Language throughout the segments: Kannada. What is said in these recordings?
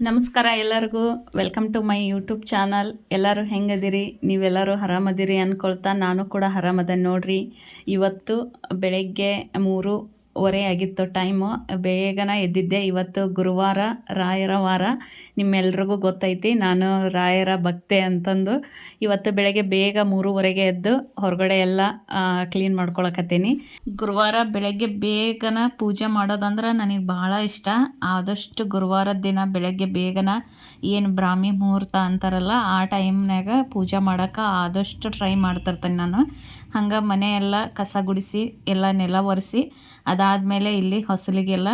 ನಮಸ್ಕಾರ ಎಲ್ಲರಿಗೂ. Welcome to my YouTube channel ಎಲ್ಲರೂ ಹೆಂಗದಿರಿ? ನೀವೆಲ್ಲರೂ ಆರಾಮದಿರಿ ಅಂದ್ಕೊಳ್ತಾ ನಾನು ಕೂಡ ಆರಾಮದ ನೋಡ್ರಿ. ಇವತ್ತು ಬೆಳಗ್ಗೆ ಮೂರುವರೆ ಆಗಿತ್ತು ಟೈಮು ಬೇಗನ ಎದ್ದಿದ್ದೆ. ಇವತ್ತು ಗುರುವಾರ, ರಾಯರ ವಾರ. ನಿಮ್ಮೆಲ್ರಿಗೂ ಗೊತ್ತೈತಿ, ನಾನು ರಾಯರ ಭಕ್ತೆ ಅಂತಂದು. ಇವತ್ತು ಬೆಳಗ್ಗೆ ಬೇಗ ಮೂರುವರೆಗೆ ಎದ್ದು ಹೊರಗಡೆ ಎಲ್ಲ ಕ್ಲೀನ್ ಮಾಡ್ಕೊಳಕತ್ತೀನಿ. ಗುರುವಾರ ಬೆಳಗ್ಗೆ ಬೇಗನ ಪೂಜೆ ಮಾಡೋದಂದ್ರೆ ನನಗೆ ಭಾಳ ಇಷ್ಟ. ಆದಷ್ಟು ಗುರುವಾರದ ದಿನ ಬೆಳಗ್ಗೆ ಬೇಗನ ಏನು ಬ್ರಾಹ್ಮಿ ಮುಹೂರ್ತ ಅಂತಾರಲ್ಲ, ಆ ಟೈಮ್ನಾಗ ಪೂಜೆ ಮಾಡೋಕೆ ಆದಷ್ಟು ಟ್ರೈ ಮಾಡ್ತಿರ್ತೀನಿ ನಾನು. ಹಂಗೆ ಮನೆ ಎಲ್ಲ ಕಸ ಗುಡಿಸಿ, ಎಲ್ಲ ನೆಲ ಒರೆಸಿ, ಅದಾದಮೇಲೆ ಇಲ್ಲಿ ಹೊಸಲಿಗೆಲ್ಲ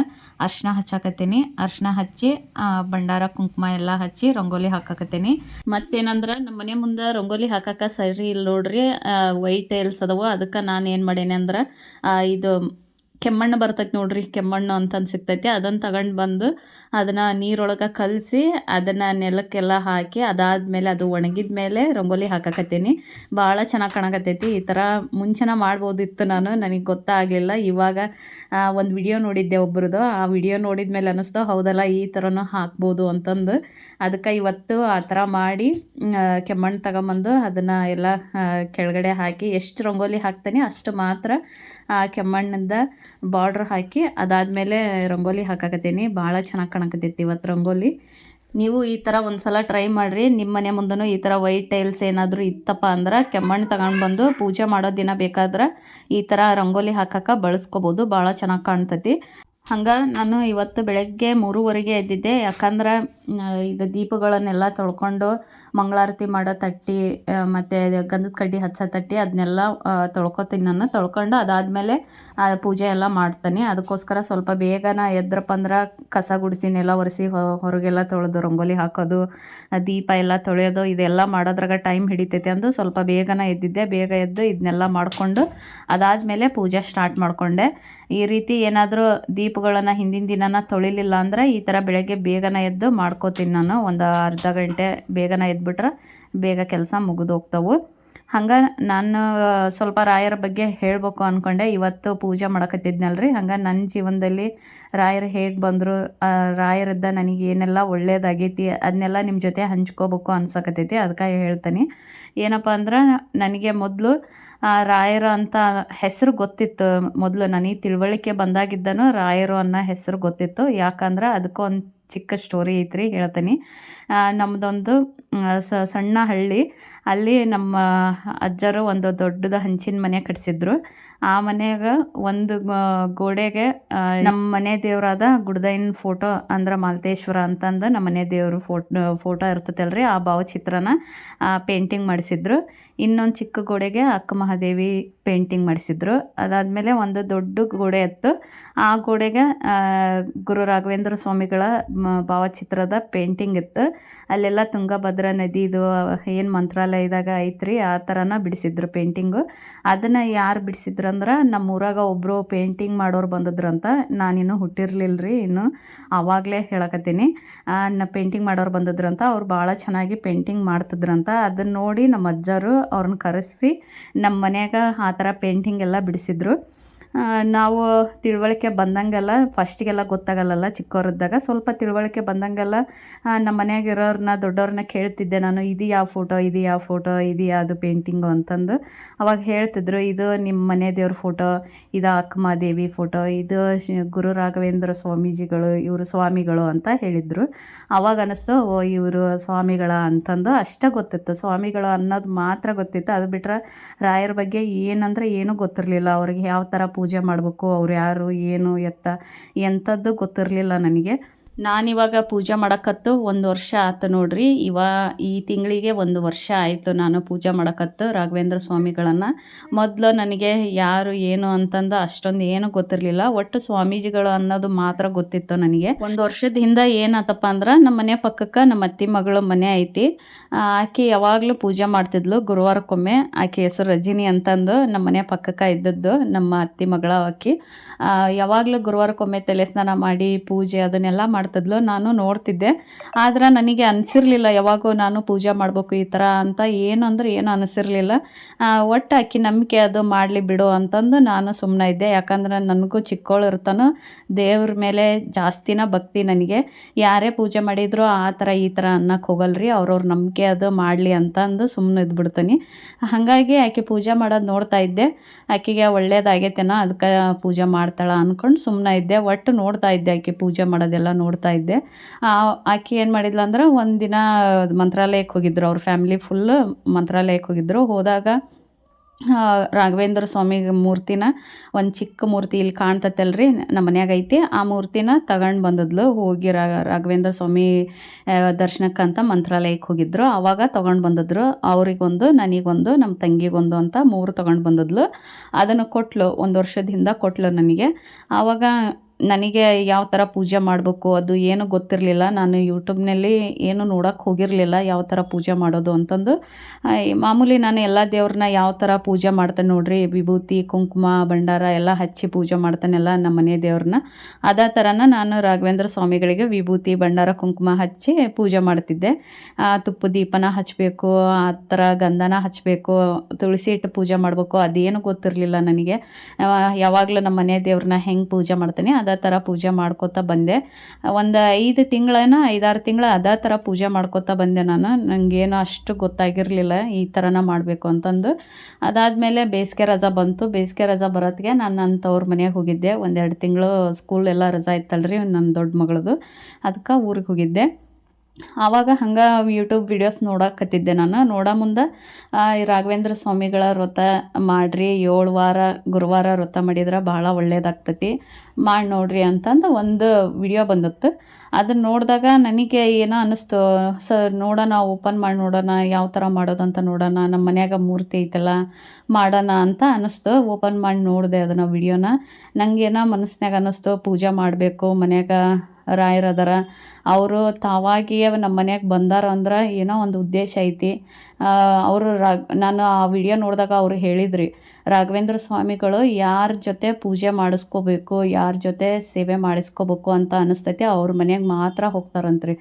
ಅರ್ಶಿನ ಹಚ್ಚಾಕತ್ತೀನಿ. ಅರ್ಶಿನ ಹಚ್ಚಿ ಭಂಡಾರ, ಕುಂಕುಮ ಎಲ್ಲ ಹಚ್ಚಿ ರಂಗೋಲಿ ಹಾಕಾಕತ್ತೀನಿ. ಮತ್ತೇನಂದ್ರೆ ನಮ್ಮ ಮನೆ ಮುಂದೆ ರಂಗೋಲಿ ಹಾಕಕ್ಕೆ ಸರಿ ಇಲ್ಲ ನೋಡ್ರಿ ವೈಟ್ ಟೈಲ್ಸ್ ಅದಾವ. ಅದಕ್ಕೆ ನಾನು ಏನು ಮಾಡೇನೆ ಅಂದ್ರೆ ಇದು ಕೆಮ್ಮಣ್ಣು ಬರ್ತೈತೆ ನೋಡ್ರಿ, ಕೆಮ್ಮಣ್ಣು ಅಂತಂದು ಸಿಗ್ತೈತಿ. ಅದನ್ನು ತಗೊಂಡು ಬಂದು ಅದನ್ನು ನೀರೊಳಗೆ ಕಲಸಿ ಅದನ್ನು ನೆಲಕ್ಕೆಲ್ಲ ಹಾಕಿ ಅದಾದಮೇಲೆ ಅದು ಒಣಗಿದ ಮೇಲೆ ರಂಗೋಲಿ ಹಾಕಕತ್ತೀನಿ. ಭಾಳ ಚೆನ್ನಾಗಿ ಕಾಣಕತ್ತೈತಿ. ಈ ಥರ ಮುಂಚೆನ ಮಾಡ್ಬೋದಿತ್ತು ನಾನು, ನನಗೆ ಗೊತ್ತಾಗಲಿಲ್ಲ. ಇವಾಗ ಒಂದು ವಿಡಿಯೋ ನೋಡಿದ್ದೆ ಒಬ್ಬರದು ಆ ವಿಡಿಯೋ ನೋಡಿದ ಮೇಲೆ ಅನ್ನಿಸ್ತು ಹೌದಲ್ಲ, ಈ ಥರನೂ ಹಾಕ್ಬೋದು ಅಂತಂದು. ಅದಕ್ಕೆ ಇವತ್ತು ಆ ಥರ ಮಾಡಿ ಕೆಮ್ಮಣ್ಣು ತಗೊಂಬಂದು ಅದನ್ನು ಎಲ್ಲ ಕೆಳಗಡೆ ಹಾಕಿ ಎಷ್ಟು ರಂಗೋಲಿ ಹಾಕ್ತೀನಿ ಅಷ್ಟು ಮಾತ್ರ ಕೆಮ್ಮಣ್ಣಿಂದ ಬಾರ್ಡ್ರ್ ಹಾಕಿ, ಅದಾದಮೇಲೆ ರಂಗೋಲಿ ಹಾಕಾಕತ್ತೀನಿ. ಭಾಳ ಚೆನ್ನಾಗಿ ಕಾಣಕತ್ತೈತಿ ಇವತ್ತು ರಂಗೋಲಿ. ನೀವು ಈ ಥರ ಒಂದು ಸಲ ಟ್ರೈ ಮಾಡಿರಿ. ನಿಮ್ಮ ಮನೆ ಮುಂದೂ ಈ ಥರ ವೈಟ್ ಟೈಲ್ಸ್ ಏನಾದರೂ ಇತ್ತಪ್ಪ ಅಂದ್ರೆ ಕೆಮ್ಮಣ್ಣು ತಗೊಂಡು ಬಂದು ಪೂಜೆ ಮಾಡೋ ದಿನ ಬೇಕಾದ್ರೆ ಈ ಥರ ರಂಗೋಲಿ ಹಾಕಕ್ಕೆ ಬಳಸ್ಕೊಬೋದು. ಭಾಳ ಚೆನ್ನಾಗಿ ಕಾಣ್ತೈತಿ. ಹಂಗೆ ನಾನು ಇವತ್ತು ಬೆಳಗ್ಗೆ ಮೂರುವರೆಗೆ ಎದ್ದಿದ್ದೆ. ಯಾಕಂದ್ರೆ ಇದು ದೀಪಗಳನ್ನೆಲ್ಲ ತೊಳ್ಕೊಂಡು ಮಂಗಳಾರತಿ ಮಾಡೋ ತಟ್ಟಿ ಮತ್ತು ಗಂಧದ ಕಡ್ಡಿ ಹಚ್ಚೋ ತಟ್ಟಿ ಅದನ್ನೆಲ್ಲ ತೊಳ್ಕೊತೀನಿ ನಾನು. ತೊಳ್ಕೊಂಡು ಅದಾದಮೇಲೆ ಪೂಜೆ ಎಲ್ಲ ಮಾಡ್ತೀನಿ. ಅದಕ್ಕೋಸ್ಕರ ಸ್ವಲ್ಪ ಬೇಗನ ಎದ್ರಪ್ಪ ಅಂದ್ರೆ ಕಸ ಗುಡಿಸಿನೆಲ್ಲ ನೆಲ ಒರೆಸಿ ಹೊರಗೆಲ್ಲ ತೊಳೆದು, ರಂಗೋಲಿ ಹಾಕೋದು ದೀಪ ಎಲ್ಲ ತೊಳೆಯೋದು, ಇದೆಲ್ಲ ಮಾಡೋದ್ರಾಗ ಟೈಮ್ ಹಿಡಿತೈತೆ ಅಂದು ಸ್ವಲ್ಪ ಬೇಗನ ಎದ್ದಿದ್ದೆ. ಬೇಗ ಎದ್ದು ಇದನ್ನೆಲ್ಲ ಮಾಡಿಕೊಂಡು ಅದಾದಮೇಲೆ ಪೂಜೆ ಸ್ಟಾರ್ಟ್ ಮಾಡಿಕೊಂಡೆ. ಈ ರೀತಿ ಏನಾದರೂ ದೀಪಗಳನ್ನು ಹಿಂದಿನ ದಿನನ ತೊಳಿಲಿಲ್ಲ ಅಂದರೆ ಈ ಥರ ಬೆಳಗ್ಗೆ ಬೇಗನೆ ಎದ್ದು ಮಾಡ್ಕೋತೀನಿ ನಾನು. ಒಂದು ಅರ್ಧ ಗಂಟೆ ಬೇಗನ ಎದ್ಬಿಟ್ರೆ ಬೇಗ ಕೆಲಸ ಮುಗಿದು ಹೋಗ್ತಾವು. ಹಂಗೆ ನಾನು ಸ್ವಲ್ಪ ರಾಯರ ಬಗ್ಗೆ ಹೇಳಬೇಕು ಅಂದ್ಕೊಂಡೆ ಇವತ್ತು ಪೂಜೆ ಮಾಡಕತ್ತಿದ್ನಲ್ರಿ. ಹಂಗೆ ನನ್ನ ಜೀವನದಲ್ಲಿ ರಾಯರು ಹೇಗೆ ಬಂದರು ರಾಯರಿದ್ದ ನನಗೆ ಏನೆಲ್ಲ ಒಳ್ಳೇದಾಗೈತಿ ಅದನ್ನೆಲ್ಲ ನಿಮ್ಮ ಜೊತೆ ಹಂಚ್ಕೋಬೇಕು ಅನ್ಸಕತ್ತೈತಿ. ಅದಕ್ಕೆ ಹೇಳ್ತೀನಿ. ಏನಪ್ಪ ಅಂದ್ರೆ, ನನಗೆ ಮೊದಲು ರಾಯರು ಅಂತ ಹೆಸರು ಗೊತ್ತಿತ್ತು. ಮೊದಲು ನನಗೆ ತಿಳುವಳಿಕೆ ಬಂದಾಗಿದ್ದನು ರಾಯರು ಅನ್ನೋ ಹೆಸರು ಗೊತ್ತಿತ್ತು. ಯಾಕಂದ್ರೆ ಅದಕ್ಕೆ ಒಂದು ಚಿಕ್ಕ ಸ್ಟೋರಿ ಐತ್ರಿ ಹೇಳ್ತೀನಿ. ನಮ್ಮದೊಂದು ಸಣ್ಣ ಹಳ್ಳಿ. ಅಲ್ಲಿ ನಮ್ಮ ಅಜ್ಜರು ಒಂದು ದೊಡ್ಡದ ಹಂಚಿನ ಮನೆ ಕಟ್ಸಿದ್ರು. ಆ ಮನೆಯಾಗ ಒಂದು ಗೋಡೆಗೆ ನಮ್ಮ ಮನೆ ದೇವರಾದ ಗುಡ್ದೈನ್ ಫೋಟೋ ಅಂದ್ರೆ ಮಾಲತೇಶ್ವರ ಅಂತಂದು ನಮ್ಮ ಮನೆ ದೇವರು ಫೋಟೋ ಫೋಟೋ ಇರ್ತೈತಲ್ರಿ. ಆ ಭಾವಚಿತ್ರನ ಪೇಂಟಿಂಗ್ ಮಾಡಿಸಿದ್ರು. ಇನ್ನೊಂದು ಚಿಕ್ಕ ಗೋಡೆಗೆ ಅಕ್ಕ ಮಹಾದೇವಿ ಪೇಂಟಿಂಗ್ ಮಾಡಿಸಿದ್ರು. ಅದಾದಮೇಲೆ ಒಂದು ದೊಡ್ಡ ಗೋಡೆ ಇತ್ತು. ಆ ಗೋಡೆಗೆ ಗುರು ರಾಘವೇಂದ್ರ ಸ್ವಾಮಿಗಳ ಭಾವಚಿತ್ರದ ಪೇಂಟಿಂಗ್ ಇತ್ತು. ಅಲ್ಲೆಲ್ಲ ತುಂಗಭದ್ರಾ ನದಿದು ಏನು ಮಂತ್ರಾಲಯದಾಗ ಐತ್ರಿ, ಆ ಥರನ ಬಿಡಿಸಿದ್ರು ಪೇಂಟಿಂಗು. ಅದನ್ನು ಯಾರು ಬಿಡಿಸಿದ್ರು ಅಂದ್ರೆ ನಮ್ಮ ಊರಾಗ ಒಬ್ಬರು ಪೇಂಟಿಂಗ್ ಮಾಡೋರು ಬಂದದ್ರಂತ. ನಾನಿನ್ನೂ ಹುಟ್ಟಿರಲಿಲ್ಲ ರೀ ಇನ್ನು ಆವಾಗಲೇ ಹೇಳಕತ್ತೀನಿ. ನಾ, ಪೇಂಟಿಂಗ್ ಮಾಡೋರು ಬಂದಿದ್ರು ಅಂತ ಅವ್ರು ಭಾಳ ಚೆನ್ನಾಗಿ ಪೇಂಟಿಂಗ್ ಮಾಡ್ತಿದ್ರಂತ. ಅದನ್ನ ನೋಡಿ ನಮ್ಮ ಅಜ್ಜರು ಅವ್ರನ್ನ ಕರೆಸಿ ನಮ್ಮ ಮನೆಯಾಗ ಆ ಥರ ಪೇಂಟಿಂಗ್ ಎಲ್ಲ ಬಿಡಿಸಿದ್ರು. ನಾವು ತಿಳುವಳಿಕೆ ಬಂದಂಗೆಲ್ಲ ಫಸ್ಟಿಗೆಲ್ಲ ಗೊತ್ತಾಗಲ್ಲಲ್ಲ ಚಿಕ್ಕವರಿದ್ದಾಗ ಸ್ವಲ್ಪ ತಿಳುವಳಿಕೆ ಬಂದಂಗೆಲ್ಲ ನಮ್ಮ ಮನೆಯಾಗಿರೋರನ್ನ ದೊಡ್ಡವ್ರನ್ನ ಕೇಳ್ತಿದ್ದೆ ನಾನು, ಇದು ಯಾವ ಫೋಟೋ ಇದು ಯಾವ ಫೋಟೋ ಇದು ಯಾವುದು ಪೇಂಟಿಂಗು ಅಂತಂದು. ಅವಾಗ ಹೇಳ್ತಿದ್ರು, ಇದು ನಿಮ್ಮ ಮನೆ ದೇವ್ರ ಫೋಟೋ ಇದು ಅಕ್ಕಮಾದೇವಿ ಫೋಟೋ ಇದು ಗುರು ರಾಘವೇಂದ್ರ ಸ್ವಾಮೀಜಿಗಳು, ಇವರು ಸ್ವಾಮಿಗಳು ಅಂತ ಹೇಳಿದರು. ಅವಾಗ ಅನ್ನಿಸ್ತು ಓ, ಇವರು ಸ್ವಾಮಿಗಳ ಅಂತಂದು. ಅಷ್ಟೇ ಗೊತ್ತಿತ್ತು. ಸ್ವಾಮಿಗಳು ಅನ್ನೋದು ಮಾತ್ರ ಗೊತ್ತಿತ್ತು. ಅದು ಬಿಟ್ಟರೆ ರಾಯರ ಬಗ್ಗೆ ಏನಂದ್ರೆ ಏನೂ ಗೊತ್ತಿರಲಿಲ್ಲ. ಅವ್ರಿಗೆ ಯಾವ ಥರ ಪೂಜೆ ಮಾಡಬೇಕು ಅವ್ರು ಯಾರು ಏನು ಎತ್ತ ಎಂಥದ್ದು ಗೊತ್ತಿರಲಿಲ್ಲ ನನಗೆ. ನಾನಿವಾಗ ಪೂಜೆ ಮಾಡಕತ್ತು ಒಂದು ವರ್ಷ ಆಯ್ತು ನೋಡ್ರಿ. ಇವ ಈ ತಿಂಗಳಿಗೆ ಒಂದು ವರ್ಷ ಆಯಿತು ನಾನು ಪೂಜೆ ಮಾಡಕತ್ತು ರಾಘವೇಂದ್ರ ಸ್ವಾಮಿಗಳನ್ನು. ಮೊದಲು ನನಗೆ ಯಾರು ಏನು ಅಂತಂದು ಅಷ್ಟೊಂದು ಏನು ಗೊತ್ತಿರಲಿಲ್ಲ. ಒಟ್ಟು ಸ್ವಾಮೀಜಿಗಳು ಅನ್ನೋದು ಮಾತ್ರ ಗೊತ್ತಿತ್ತು ನನಗೆ. ಒಂದು ವರ್ಷದ ಹಿಂದೆ ಏನಾತಪ್ಪ ಅಂದ್ರೆ ನಮ್ಮ ಮನೆ ಪಕ್ಕಕ್ಕೆ ನಮ್ಮ ಅತ್ತಿ ಮಗಳ ಮನೆ ಐತಿ. ಆಕೆ ಯಾವಾಗಲೂ ಪೂಜೆ ಮಾಡ್ತಿದ್ಲು ಗುರುವಾರಕ್ಕೊಮ್ಮೆ. ಆಕೆ ಹೆಸರು ರಜಿನಿ ಅಂತಂದು ನಮ್ಮ ಮನೆ ಪಕ್ಕಕ್ಕೆ ಇದ್ದದ್ದು ನಮ್ಮ ಅತ್ತಿ ಮಗಳ ಆಕೆ. ಯಾವಾಗಲೂ ಗುರುವಾರಕ್ಕೊಮ್ಮೆ ತಲೆ ಸ್ನಾನ ಮಾಡಿ ಪೂಜೆ ಅದನ್ನೆಲ್ಲ ಮಾಡ್ತಾ ಮಾಡ್ತಿದ್ಲು, ನಾನು ನೋಡ್ತಿದ್ದೆ. ಆದ್ರೆ ನನಗೆ ಅನಿಸಿರ್ಲಿಲ್ಲ, ಯಾವಾಗೂ ನಾನು ಪೂಜೆ ಮಾಡಬೇಕು ಈ ಥರ ಅಂತ. ಏನು ಅಂದ್ರೆ ಏನು ಅನಿಸಿರ್ಲಿಲ್ಲ. ಒಟ್ಟು ಆಕಿ ನಂಬಿಕೆ ಅದು ಮಾಡಲಿ ಬಿಡು ಅಂತಂದು ನಾನು ಸುಮ್ಮನೆ ಇದ್ದೆ. ಯಾಕಂದ್ರೆ ನನಗೂ ಚಿಕ್ಕವಳು ಇರ್ತಾನೋ, ದೇವ್ರ ಮೇಲೆ ಜಾಸ್ತಿನ ಭಕ್ತಿ ನನಗೆ. ಯಾರೇ ಪೂಜೆ ಮಾಡಿದ್ರು ಆ ಥರ ಈ ಥರ ಅನ್ನಕ್ಕೆ ಹೋಗಲ್ರಿ, ಅವ್ರವ್ರ ನಂಬಿಕೆ ಅದು ಮಾಡಲಿ ಅಂತಂದು ಸುಮ್ಮನೆ ಇದ್ಬಿಡ್ತೀನಿ. ಹಾಗಾಗಿ ಆಕೆ ಪೂಜೆ ಮಾಡೋದು ನೋಡ್ತಾ ಇದ್ದೆ. ಆಕೆಗೆ ಒಳ್ಳೇದಾಗೈತೆನೋ ಅದಕ್ಕೆ ಪೂಜೆ ಮಾಡ್ತಾಳೆ ಅಂದ್ಕೊಂಡು ಸುಮ್ಮನೆ ಇದ್ದೆ. ಒಟ್ಟು ನೋಡ್ತಾ ಇದ್ದೆ ಆಕೆ ಪೂಜೆ ಮಾಡೋದೆಲ್ಲ ನೋಡ್ತಾ ಇದ್ದೆ. ಆ, ಆಕೆ ಏನು ಮಾಡಿದ್ಲು ಅಂದ್ರೆ ಒಂದಿನ ಮಂತ್ರಾಲಯಕ್ಕೆ ಹೋಗಿದ್ರು. ಅವ್ರ ಫ್ಯಾಮಿಲಿ ಫುಲ್ ಮಂತ್ರಾಲಯಕ್ಕೆ ಹೋಗಿದ್ರು. ಹೋದಾಗ ರಾಘವೇಂದ್ರ ಸ್ವಾಮಿ ಮೂರ್ತಿನ ಒಂದು ಚಿಕ್ಕ ಮೂರ್ತಿ ಇಲ್ಲಿ ಕಾಣ್ತೈತಲ್ರಿ ನಮ್ಮ ಮನ್ಯಾಗ ಐತಿ. ಆ ಮೂರ್ತಿನ ತಗೊಂಡು ಬಂದದ್ಲು. ಹೋಗಿ ರಾಘವೇಂದ್ರ ಸ್ವಾಮಿ ದರ್ಶನಕ್ಕಂತ ಮಂತ್ರಾಲಯಕ್ಕೆ ಹೋಗಿದ್ರು. ಆವಾಗ ತೊಗೊಂಡು ಬಂದಿದ್ರು. ಅವರಿಗೊಂದು ನನಗೊಂದು ನಮ್ಮ ತಂಗಿಗೊಂದು ಅಂತ ಮೂರು ತೊಗೊಂಡು ಬಂದದ್ಲು. ಅದನ್ನು ಕೊಟ್ಲು. ಒಂದು ವರ್ಷದ ಹಿಂದೆ ಕೊಟ್ಲು ನನಗೆ. ಆವಾಗ ನನಗೆ ಯಾವ ಥರ ಪೂಜೆ ಮಾಡಬೇಕು, ಅದು ಏನು ಗೊತ್ತಿರಲಿಲ್ಲ. ನಾನು ಯೂಟ್ಯೂಬ್ನಲ್ಲಿ ಏನು ನೋಡೋಕ್ಕೆ ಹೋಗಿರಲಿಲ್ಲ ಯಾವ ಥರ ಪೂಜೆ ಮಾಡೋದು ಅಂತಂದು. ಮಾಮೂಲಿ ನಾನು ಎಲ್ಲ ದೇವ್ರನ್ನ ಯಾವ ಥರ ಪೂಜೆ ಮಾಡ್ತೇನೆ ನೋಡ್ರಿ, ವಿಭೂತಿ, ಕುಂಕುಮ, ಭಂಡಾರ ಎಲ್ಲ ಹಚ್ಚಿ ಪೂಜೆ ಮಾಡ್ತಾನೆಲ್ಲ ನಮ್ಮ ಮನೆ ದೇವ್ರನ್ನ. ಅದೇ ಥರನ ನಾನು ರಾಘವೇಂದ್ರ ಸ್ವಾಮಿಗಳಿಗೆ ವಿಭೂತಿ, ಭಂಡಾರ, ಕುಂಕುಮ ಹಚ್ಚಿ ಪೂಜೆ ಮಾಡ್ತಿದ್ದೆ. ತುಪ್ಪ ದೀಪನ ಹಚ್ಚಬೇಕು, ಆ ಥರ ಗಂಧನ ಹಚ್ಚಬೇಕು, ತುಳಸಿ ಇಟ್ಟು ಪೂಜೆ ಮಾಡಬೇಕು, ಅದೇನು ಗೊತ್ತಿರಲಿಲ್ಲ ನನಗೆ. ಯಾವಾಗಲೂ ನಮ್ಮ ಮನೆ ದೇವ್ರನ್ನ ಹೆಂಗೆ ಪೂಜೆ ಮಾಡ್ತೇನೆ, ಅದೇ ಥರ ಪೂಜೆ ಮಾಡ್ಕೋತಾ ಬಂದೆ. ಒಂದು ಐದು ತಿಂಗಳೇನ ಐದಾರು ತಿಂಗಳ ಅದೇ ಥರ ಪೂಜೆ ಮಾಡ್ಕೋತಾ ಬಂದೆ ನಾನು. ನನಗೇನು ಅಷ್ಟು ಗೊತ್ತಾಗಿರಲಿಲ್ಲ ಈ ಥರನ ಮಾಡಬೇಕು ಅಂತಂದು. ಅದಾದಮೇಲೆ ಬೇಸಿಗೆ ರಜಾ ಬಂತು. ಬೇಸಿಗೆ ರಜಾ ಬರೋತ್ತಿಗೆ ನಾನು ನನ್ನ ತವ್ರ ಮನೆಗೆ ಹೋಗಿದ್ದೆ. ಒಂದೆರಡು ತಿಂಗಳು ಸ್ಕೂಲ್ ಎಲ್ಲ ರಜಾ ಇತ್ತಲ್ರಿ ನನ್ನ ದೊಡ್ಡ ಮಗಳದು. ಅದಕ್ಕೆ ಊರಿಗೆ ಹೋಗಿದ್ದೆ. ಆವಾಗ ಹಂಗೆ ಯೂಟ್ಯೂಬ್ ವಿಡಿಯೋಸ್ ನೋಡಕತ್ತಿದ್ದೆ ನಾನು. ನೋಡೋ ಮುಂದೆ ರಾಘವೇಂದ್ರ ಸ್ವಾಮಿಗಳ ವ್ರತ ಮಾಡಿರಿ, ಏಳು ವಾರ, ಗುರುವಾರ ವ್ರತ ಮಾಡಿದ್ರೆ ಭಾಳ ಒಳ್ಳೇದಾಗ್ತತಿ. ಮಾಡಿ ನೋಡ್ರಿ ಅಂತಂದು ಒಂದು ವಿಡಿಯೋ ಬಂದಿತ್ತು ಅದನ್ನ ನೋಡಿದಾಗ ನನಗೆ ಏನೋ ಅನ್ನಿಸ್ತು ಸ ನೋಡೋಣ ಓಪನ್ ಮಾಡಿ ನೋಡೋಣ, ಯಾವ ಥರ ಮಾಡೋದು ಅಂತ ನೋಡೋಣ ನಮ್ಮ ಮನ್ಯಾಗ ಮೂರ್ತಿ ಐತಲ್ಲ, ಮಾಡೋಣ ಅಂತ ಅನ್ನಿಸ್ತು ಓಪನ್ ಮಾಡಿ ನೋಡಿದೆ ಅದನ್ನು ವಿಡಿಯೋನ ನನಗೇನೋ ಮನಸ್ಸಿನಾಗ ಅನ್ನಿಸ್ತು ಪೂಜೆ ಮಾಡಬೇಕು, ಮನ್ಯಾಗ ರಾಯರು ಅದಾರ ಅವರು ತಾವಾಗಿಯೇ ನಮ್ಮ ಮನೆಯಾಗೆ ಬಂದಾರ ಅಂದ್ರೆ ಏನೋ ಒಂದು ಉದ್ದೇಶ ಐತಿ. ಅವರು ರಾಗ್, ನಾನು ಆ ವಿಡಿಯೋ ನೋಡಿದಾಗ ಅವರು ಹೇಳಿದ್ರಿ, ರಾಘವೇಂದ್ರ ಸ್ವಾಮಿಗಳು ಯಾರ ಜೊತೆ ಪೂಜೆ ಮಾಡಿಸ್ಕೋಬೇಕು, ಯಾರ ಜೊತೆ ಸೇವೆ ಮಾಡಿಸ್ಕೋಬೇಕು ಅಂತ ಅನಿಸ್ತೈತಿ, ಅವ್ರ ಮನೆಯಾಗ ಮಾತ್ರ ಹೋಗ್ತಾರಂತ್ರಿ.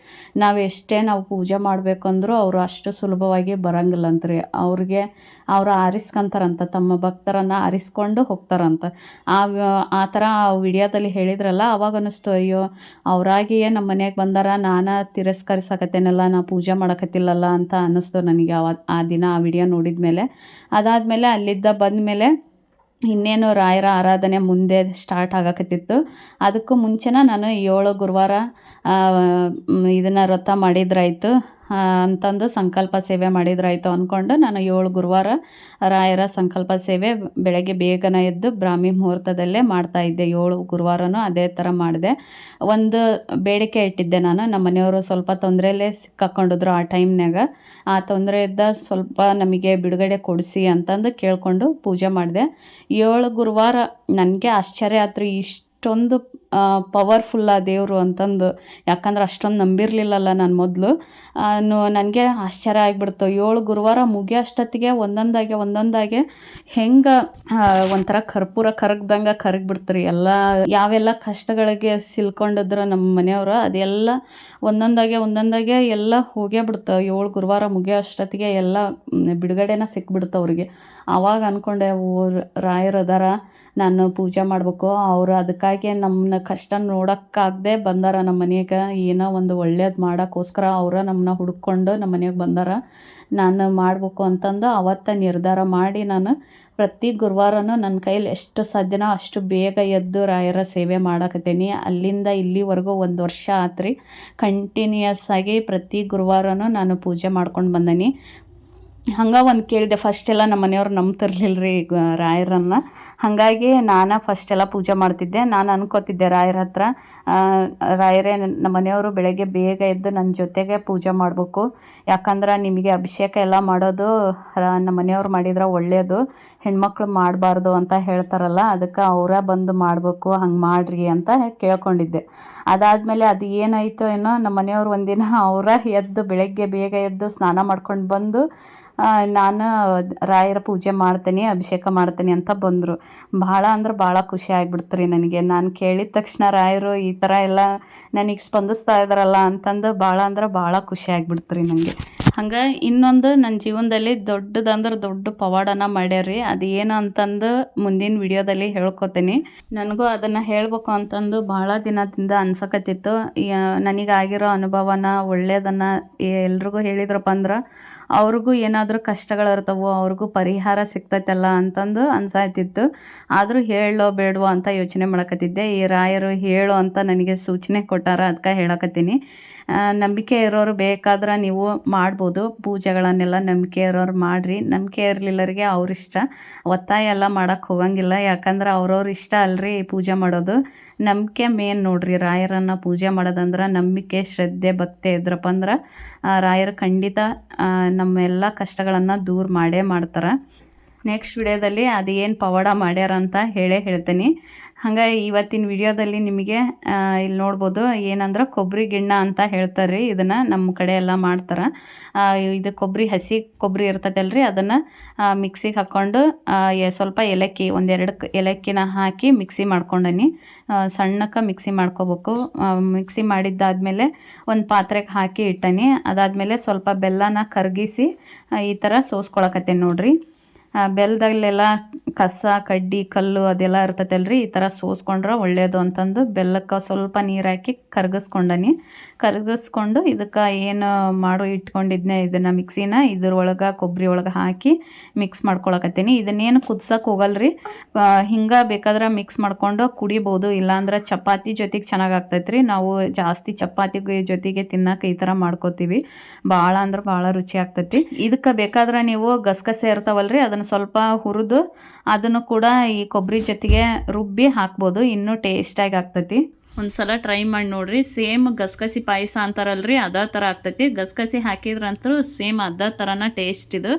ನಾವು ಎಷ್ಟೇ ನಾವು ಪೂಜೆ ಮಾಡಬೇಕಂದ್ರೂ ಅವರು ಅಷ್ಟು ಸುಲಭವಾಗಿ ಬರಂಗಿಲ್ಲಂತ್ರಿ. ಅವ್ರಿಗೆ ಅವರು ಆರಿಸ್ಕೊಂತಾರಂತ, ತಮ್ಮ ಭಕ್ತರನ್ನು ಆರಿಸ್ಕೊಂಡು ಹೋಗ್ತಾರಂತ. ಆ ಥರ ಆ ವಿಡಿಯೋದಲ್ಲಿ ಹೇಳಿದ್ರಲ್ಲ ಅವಾಗ ಅನ್ನಿಸ್ತು ಅಯ್ಯೋ, ಅವರಾಗಿಯೇ ನಮ್ಮ ಮನೆಗೆ ಬಂದಾರ, ನಾನು ತಿರಸ್ಕರಿಸಕತ್ತೇನಲ್ಲ, ನಾ ಪೂಜೆ ಮಾಡಕತ್ತಿಲ್ಲಲ್ಲ ಅಂತ ಅನ್ನಿಸ್ತು ನನಗೆ ಅವ, ಆ ದಿನ ಆ ವಿಡಿಯೋ ನೋಡಿದ ಮೇಲೆ ಅದಾದಮೇಲೆ ಅಲ್ಲಿದ್ದ ಬಂದಮೇಲೆ ಇನ್ನೇನು ರಾಯರ ಆರಾಧನೆ ಮುಂದೆ ಸ್ಟಾರ್ಟ್ ಆಗಕತ್ತಿತ್ತು. ಅದಕ್ಕೂ ಮುಂಚೆನ ನಾನು ಏಳು ಗುರುವಾರ ಇದನ್ನು ವ್ರತ ಮಾಡಿದ್ರಾಯ್ತು. ಅಂತಂದು ಸಂಕಲ್ಪ ಸೇವೆ ಮಾಡಿದ್ರಾಯ್ತು ಅಂದ್ಕೊಂಡು ನಾನು ಏಳು ಗುರುವಾರ ರಾಯರ ಸಂಕಲ್ಪ ಸೇವೆ ಬೆಳಗ್ಗೆ ಬೇಗನೆ ಎದ್ದು ಬ್ರಾಹ್ಮಿ ಮುಹೂರ್ತದಲ್ಲೇ ಮಾಡ್ತಾ ಇದ್ದೆ. ಏಳು ಗುರುವಾರನೂ ಅದೇ ಥರ ಮಾಡಿದೆ. ಒಂದು ಬೇಡಿಕೆ ಇಟ್ಟಿದ್ದೆ ನಾನು. ನಮ್ಮ ಮನೆಯವರು ಸ್ವಲ್ಪ ತೊಂದರೆಯಲ್ಲೇ ಸಿಕ್ಕಾಕೊಂಡಿದ್ರು ಆ ಟೈಮ್ನಾಗ ಆ ತೊಂದರೆಯಿಂದ ಸ್ವಲ್ಪ ನಮಗೆ ಬಿಡುಗಡೆ ಕೊಡಿಸಿ ಅಂತಂದು ಕೇಳಿಕೊಂಡು ಪೂಜೆ ಮಾಡಿದೆ. ಏಳು ಗುರುವಾರ ನನಗೆ ಆಶ್ಚರ್ಯ ಆಯ್ತು ಇಷ್ಟೊಂದು ಪವರ್ಫುಲ್ಲ ದೇವರು ಅಂತಂದು. ಯಾಕಂದ್ರೆ ಅಷ್ಟೊಂದು ನಂಬಿರಲಿಲ್ಲಲ್ಲ ನಾನು ಮೊದಲು. ನನಗೆ ಆಶ್ಚರ್ಯ ಆಗಿಬಿಡ್ತು. ಏಳು ಗುರುವಾರ ಮುಗಿಯೋ ಅಷ್ಟೊತ್ತಿಗೆ ಒಂದೊಂದಾಗೆ ಒಂದೊಂದಾಗೆ ಹೆಂಗೆ ಒಂಥರ ಕರ್ಪೂರ ಕರಗ್ದಂಗೆ ಕರಗ್ಬಿಡ್ತ್ರಿ. ಎಲ್ಲ, ಯಾವೆಲ್ಲ ಕಷ್ಟಗಳಿಗೆ ಸಿಲ್ಕೊಂಡಿದ್ರು ನಮ್ಮ ಮನೆಯವರು, ಅದೆಲ್ಲ ಒಂದೊಂದಾಗೆ ಒಂದೊಂದಾಗೆ ಎಲ್ಲ ಹೋಗೇ ಬಿಡ್ತು. ಏಳು ಗುರುವಾರ ಮುಗಿಯೋ ಅಷ್ಟೊತ್ತಿಗೆ ಎಲ್ಲ ಬಿಡುಗಡೆನ ಸಿಕ್ಬಿಡ್ತು ಅವ್ರಿಗೆ. ಆವಾಗ ಅಂದ್ಕೊಂಡೆ ಓ ಅದಾರ ನಾನು ಪೂಜೆ ಮಾಡಬೇಕು. ಅವರು ಅದಕ್ಕಾಗಿ ನಮ್ಮನ್ನ ಕಷ್ಟ ನೋಡೋಕ್ಕಾಗದೆ ಬಂದಾರ ನಮ್ಮ ಮನೆಗೆ ಏನೋ ಒಂದು ಒಳ್ಳೇದು ಮಾಡೋಕ್ಕೋಸ್ಕರ ಅವರ ನಮ್ಮನ್ನ ಹುಡ್ಕೊಂಡು ನಮ್ಮ ಮನೆಗೆ ಬಂದಾರ. ನಾನು ಮಾಡಬೇಕು ಅಂತಂದು ಅವತ್ತ ನಿರ್ಧಾರ ಮಾಡಿ ನಾನು ಪ್ರತಿ ಗುರುವಾರನೂ ನನ್ನ ಕೈಲಿ ಎಷ್ಟು ಸಾಧ್ಯನೋ ಅಷ್ಟು ಬೇಗ ಎದ್ದು ರಾಯರ ಸೇವೆ ಮಾಡಕತ್ತೀನಿ. ಅಲ್ಲಿಂದ ಇಲ್ಲಿವರೆಗೂ ಒಂದು ವರ್ಷ ಆತ್ರಿ. ಕಂಟಿನ್ಯೂಯಸ್ ಆಗಿ ಪ್ರತಿ ಗುರುವಾರನೂ ನಾನು ಪೂಜೆ ಮಾಡ್ಕೊಂಡು ಬಂದೀನಿ. ಹಂಗೆ ಒಂದು ಕೇಳಿದೆ ಫಸ್ಟೆಲ್ಲ ನಮ್ಮ ಮನೆಯವ್ರು ನಂಬ್ತಿರ್ಲಿಲ್ಲ ರೀ ರಾಯರನ್ನು. ಹಾಗಾಗಿ ನಾನು ಫಸ್ಟೆಲ್ಲ ಪೂಜೆ ಮಾಡ್ತಿದ್ದೆ. ನಾನು ಅನ್ಕೋತಿದ್ದೆ ರಾಯರ ಹತ್ರ ರಾಯರೇ ನಮ್ಮ ಮನೆಯವರು ಬೆಳಗ್ಗೆ ಬೇಗ ಎದ್ದು ನನ್ನ ಜೊತೆಗೆ ಪೂಜೆ ಮಾಡಬೇಕು. ಯಾಕಂದ್ರೆ ನಿಮಗೆ ಅಭಿಷೇಕ ಎಲ್ಲ ಮಾಡೋದು ನಮ್ಮ ಮನೆಯವ್ರು ಮಾಡಿದ್ರೆ ಒಳ್ಳೆಯದು ಹೆಣ್ಮಕ್ಳು ಮಾಡಬಾರ್ದು ಅಂತ ಹೇಳ್ತಾರಲ್ಲ, ಅದಕ್ಕೆ ಅವರೇ ಬಂದು ಮಾಡಬೇಕು, ಹಂಗೆ ಮಾಡಿರಿ ಅಂತ ಕೇಳ್ಕೊಂಡಿದ್ದೆ. ಅದಾದಮೇಲೆ ಅದು ಏನಾಯಿತು ಏನೋ ನಮ್ಮ ಮನೆಯವ್ರು ಒಂದಿನ ಅವರ ಎದ್ದು ಬೆಳಗ್ಗೆ ಬೇಗ ಎದ್ದು ಸ್ನಾನ ಮಾಡ್ಕೊಂಡು ಬಂದು ನಾನು ರಾಯರ ಪೂಜೆ ಮಾಡ್ತೀನಿ, ಅಭಿಷೇಕ ಮಾಡ್ತೀನಿ ಅಂತ ಬಂದರು. ಭಾಳ ಅಂದ್ರೆ ಭಾಳ ಖುಷಿ ಆಗ್ಬಿಡ್ತು ನನಗೆ. ನಾನು ಕೇಳಿದ ತಕ್ಷಣ ರಾಯರು ಈ ಥರ ಎಲ್ಲ ನನಗೆ ಸ್ಪಂದಿಸ್ತಾ ಇದ್ದಾರಲ್ಲ ಅಂತಂದು ಭಾಳ ಅಂದ್ರೆ ಭಾಳ ಖುಷಿ ಆಗ್ಬಿಡ್ತು ರೀ ನನಗೆ ಹಂಗೆ ಇನ್ನೊಂದು ನನ್ನ ಜೀವನದಲ್ಲಿ ದೊಡ್ಡದಂದ್ರೆ ದೊಡ್ಡ ಪವಾಡನ ಮಾಡ್ಯಾರ್ರಿ. ಅದು ಏನು ಅಂತಂದು ಮುಂದಿನ ವಿಡಿಯೋದಲ್ಲಿ ಹೇಳ್ಕೊತೀನಿ. ನನಗೂ ಅದನ್ನು ಹೇಳಬೇಕು ಅಂತಂದು ಭಾಳ ದಿನದಿಂದ ಅನ್ಸಕತ್ತಿತ್ತು. ನನಗಾಗಿರೋ ಅನುಭವನ ಒಳ್ಳೆಯದನ್ನು ಎಲ್ರಿಗೂ ಹೇಳಿದ್ರಪ್ಪ ಅಂದ್ರೆ ಅವ್ರಿಗೂ ಏನಾದರೂ ಕಷ್ಟಗಳಿರ್ತಾವೋ ಅವ್ರಿಗೂ ಪರಿಹಾರ ಸಿಗ್ತೈತಲ್ಲ ಅಂತಂದು ಅನ್ಸಾಯ್ತಿತ್ತು. ಆದರೂ ಹೇಳೋ ಬೇಡವೋ ಅಂತ ಯೋಚನೆ ಮಾಡಕತ್ತಿದ್ದೆ. ಈ ರಾಯರು ಹೇಳು ಅಂತ ನನಗೆ ಸೂಚನೆ ಕೊಟ್ಟಾರ ಅದಕ್ಕೆ ಹೇಳಕತ್ತೀನಿ. ನಂಬಿಕೆ ಇರೋರು ಬೇಕಾದ್ರೆ ನೀವು ಮಾಡ್ಬೋದು. ಪೂಜೆಗಳನ್ನೆಲ್ಲ ನಂಬಿಕೆ ಇರೋರು ಮಾಡಿರಿ. ನಂಬಿಕೆ ಇರಲಿಲ್ಲರಿಗೆ ಅವ್ರಿಷ್ಟ ಒತ್ತಾಯ ಎಲ್ಲ ಮಾಡೋಕ್ಕೆ ಹೋಗಂಗಿಲ್ಲ. ಯಾಕಂದ್ರೆ ಅವ್ರವ್ರ ಇಷ್ಟ ಅಲ್ರಿ ಪೂಜೆ ಮಾಡೋದು. ನಂಬಿಕೆ ಮೇನ್ ನೋಡ್ರಿ. ರಾಯರನ್ನು ಪೂಜೆ ಮಾಡೋದಂದ್ರೆ ನಂಬಿಕೆ, ಶ್ರದ್ಧೆ, ಭಕ್ತಿ ಇದ್ರಪ್ಪ ಅಂದ್ರೆ ರಾಯರು ಖಂಡಿತ ನಮ್ಮೆಲ್ಲ ಕಷ್ಟಗಳನ್ನು ದೂರ ಮಾಡೇ ಮಾಡ್ತಾರೆ. ನೆಕ್ಸ್ಟ್ ವಿಡಿಯೋದಲ್ಲಿ ಅದು ಏನು ಪವಾಡ ಮಾಡ್ಯಾರ ಅಂತ ಹೇಳೇ ಹೇಳ್ತೀನಿ. ಹಂಗೆ ಇವತ್ತಿನ ವಿಡಿಯೋದಲ್ಲಿ ನಿಮಗೆ ಇಲ್ಲಿ ನೋಡ್ಬೋದು, ಏನಂದ್ರೆ ಕೊಬ್ಬರಿ ಗಿಣ್ಣ ಅಂತ ಹೇಳ್ತಾರೆ ರೀ ಇದನ್ನು ನಮ್ಮ ಕಡೆ ಎಲ್ಲ ಮಾಡ್ತಾರೆ. ಇದು ಕೊಬ್ಬರಿ ಹಸಿ ಕೊಬ್ಬರಿ ಇರ್ತೈತಲ್ರಿ ಅದನ್ನು ಮಿಕ್ಸಿಗೆ ಹಾಕ್ಕೊಂಡು ಸ್ವಲ್ಪ ಏಲಕ್ಕಿ, ಒಂದೆರಡು ಏಲಕ್ಕಿನ ಹಾಕಿ ಮಿಕ್ಸಿ ಮಾಡ್ಕೊಂಡನಿ. ಸಣ್ಣಕ್ಕೆ ಮಿಕ್ಸಿ ಮಾಡ್ಕೋಬೇಕು. ಮಿಕ್ಸಿ ಮಾಡಿದ್ದಾದಮೇಲೆ ಒಂದು ಪಾತ್ರೆಗೆ ಹಾಕಿ ಇಟ್ಟನಿ. ಅದಾದಮೇಲೆ ಸ್ವಲ್ಪ ಬೆಲ್ಲನ ಕರಗಿಸಿ ಈ ಥರ ಸೋಸ್ಕೊಳಕತ್ತೇನೆ ನೋಡಿರಿ. ಬೆಲ್ಲದಲ್ಲೆಲ್ಲ ಕಸ, ಕಡ್ಡಿ, ಕಲ್ಲು ಅದೆಲ್ಲ ಇರ್ತೈತಲ್ರಿ. ಈ ಥರ ಸೋಸ್ಕೊಂಡ್ರೆ ಒಳ್ಳೆಯದು ಅಂತಂದು ಬೆಲ್ಲಕ್ಕೆ ಸ್ವಲ್ಪ ನೀರು ಹಾಕಿ ಕರಗಿಸ್ಕೊಂಡನಿ. ಕರಗಿಸ್ಕೊಂಡು ಇದಕ್ಕೆ ಏನು ಮಾಡು ಇಟ್ಕೊಂಡಿದ್ನೆ ಇದನ್ನು ಮಿಕ್ಸಿನ ಇದ್ರೊಳಗೆ ಕೊಬ್ಬರಿ ಒಳಗೆ ಹಾಕಿ ಮಿಕ್ಸ್ ಮಾಡ್ಕೊಳಕತ್ತೀನಿ. ಇದನ್ನೇನು ಕುದ್ಸಕ್ಕೆ ಹೋಗಲ್ರಿ. ಹಿಂಗೆ ಬೇಕಾದ್ರೆ ಮಿಕ್ಸ್ ಮಾಡ್ಕೊಂಡು ಕುಡಿಬೋದು. ಇಲ್ಲಾಂದ್ರೆ ಚಪಾತಿ ಜೊತೆಗೆ ಚೆನ್ನಾಗಿ ರೀ ನಾವು ಜಾಸ್ತಿ ಚಪಾತಿ ಜೊತೆಗೆ ತಿನ್ನಕ್ಕೆ ಈ ಥರ ಮಾಡ್ಕೋತೀವಿ. ಭಾಳ ಅಂದ್ರೆ ಭಾಳ ರುಚಿ ಆಗ್ತೈತಿ. ಇದಕ್ಕೆ ಬೇಕಾದ್ರೆ ನೀವು ಗಸಗಸೆ ಇರ್ತಾವಲ್ರಿ. ಅದನ್ನು ಸ್ವಲ್ಪ ಹುರಿದು ಅದನ್ನು ಕೂಡ ಈ ಕೊಬ್ಬರಿ ಜೊತೆಗೆ ರುಬ್ಬಿ ಹಾಕ್ಬೋದು. ಇನ್ನೂ ಟೇಸ್ಟಾಗಿ ಆಗ್ತೈತಿ. ಒಂದು ಸಲ ಟ್ರೈ ಮಾಡಿ ನೋಡ್ರಿ. ಸೇಮ್ ಗಸಗಸಿ ಪಾಯಸ ಅಂತಾರಲ್ರಿ, ಅದೇ ಥರ ಆಗ್ತೈತಿ. ಗಸಗಸಿ ಹಾಕಿದ್ರಂತೂ ಸೇಮ್ ಅದೇ ಥರನ ಟೇಸ್ಟ್ ಇದು.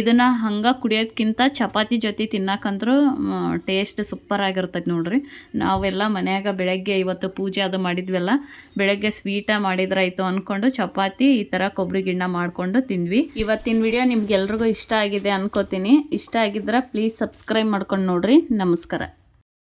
ಇದನ್ನು ಹಂಗೆ ಕುಡಿಯೋದ್ಕಿಂತ ಚಪಾತಿ ಜೊತೆ ತಿನ್ನಕ್ಕಂತರೂ ಟೇಸ್ಟ್ ಸೂಪರ್ ಆಗಿರ್ತೈತಿ ನೋಡ್ರಿ. ನಾವೆಲ್ಲ ಮನ್ಯಾಗ ಬೆಳಗ್ಗೆ ಇವತ್ತು ಪೂಜೆ ಅದು ಮಾಡಿದ್ವಲ್ಲ, ಬೆಳಗ್ಗೆ ಸ್ವೀಟ ಮಾಡಿದ್ರಾಯ್ತು ಅಂದ್ಕೊಂಡು ಚಪಾತಿ ಈ ಥರ ಕೊಬ್ಬರಿ ಗಿಣ್ಣ ಮಾಡಿಕೊಂಡು ತಿಂದ್ವಿ. ಇವತ್ತಿನ ವಿಡಿಯೋ ನಿಮ್ಗೆಲ್ರಿಗೂ ಇಷ್ಟ ಆಗಿದೆ ಅನ್ಕೋತೀನಿ. ಇಷ್ಟ ಆಗಿದ್ರೆ ಪ್ಲೀಸ್ ಸಬ್ಸ್ಕ್ರೈಬ್ ಮಾಡ್ಕೊಂಡು ನೋಡ್ರಿ. ನಮಸ್ಕಾರ.